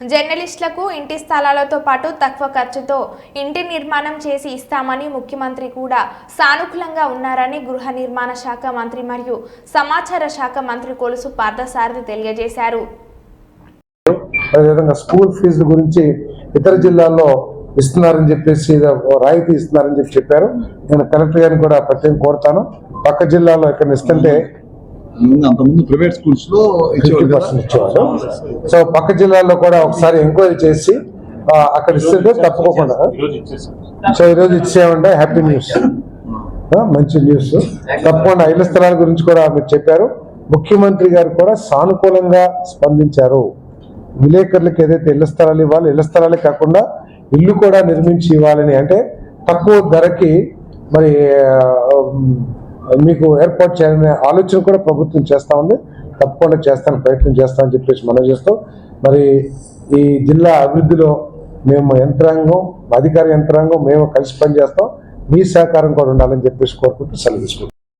జర్నలిస్టులకు ఇంటి స్థలాలతో పాటు తక్కువ ఖర్చుతో ఇంటి నిర్మాణం చేసి ఇస్తామని ముఖ్యమంత్రి కూడా సానుకూలంగా ఉన్నారని గృహ నిర్మాణ శాఖ మంత్రి మరియు సమాచార శాఖ మంత్రి కొలుసు పార్థసారథి తెలియజేశారు. అదేవిధంగా స్కూల్ ఫీజు గురించి ఇతర జిల్లాల్లో ఇస్తున్నారని చెప్పేసి రాయితీ ఇస్తున్నారని చెప్పి చెప్పారు. నేను కలెక్టర్ గారిని కూడా ప్రత్యేకం కోరుతాను. పక్క జిల్లాలో ఇక్కడ ఇస్తుంటే అంతకుముందు ప్రైవేట్ స్కూల్స్లో సో పక్క జిల్లాల్లో కూడా ఒకసారి ఎంక్వైరీ చేసి అక్కడ ఇస్తుంటే తప్పకుండా. సో ఈరోజు ఇచ్చేయమంటే హ్యాపీ న్యూస్ మంచి న్యూస్ తప్పకుండా ఇళ్ళ స్థలాల గురించి కూడా మీరు చెప్పారు. ముఖ్యమంత్రి గారు కూడా సానుకూలంగా స్పందించారు. విలేకరులకు ఏదైతే ఇళ్ళ స్థలాలు ఇవ్వాలి ఇళ్ళ స్థలాలే కాకుండా ఇల్లు కూడా నిర్మించి ఇవ్వాలని అంటే తక్కువ ధరకి మరి మీకు ఏర్పాటు చేయాలనే ఆలోచన కూడా ప్రభుత్వం చేస్తా ఉంది. తప్పకుండా చేస్తాను ప్రయత్నం చేస్తానని చెప్పేసి మనం చేస్తాం మరి ఈ జిల్లా అభివృద్ధిలో మేము యంత్రాంగం అధికార యంత్రాంగం మేము కలిసి పనిచేస్తాం. మీ సహకారం కూడా ఉండాలని చెప్పేసి కోరుకుంటూ సెలవు తీసుకుంటాం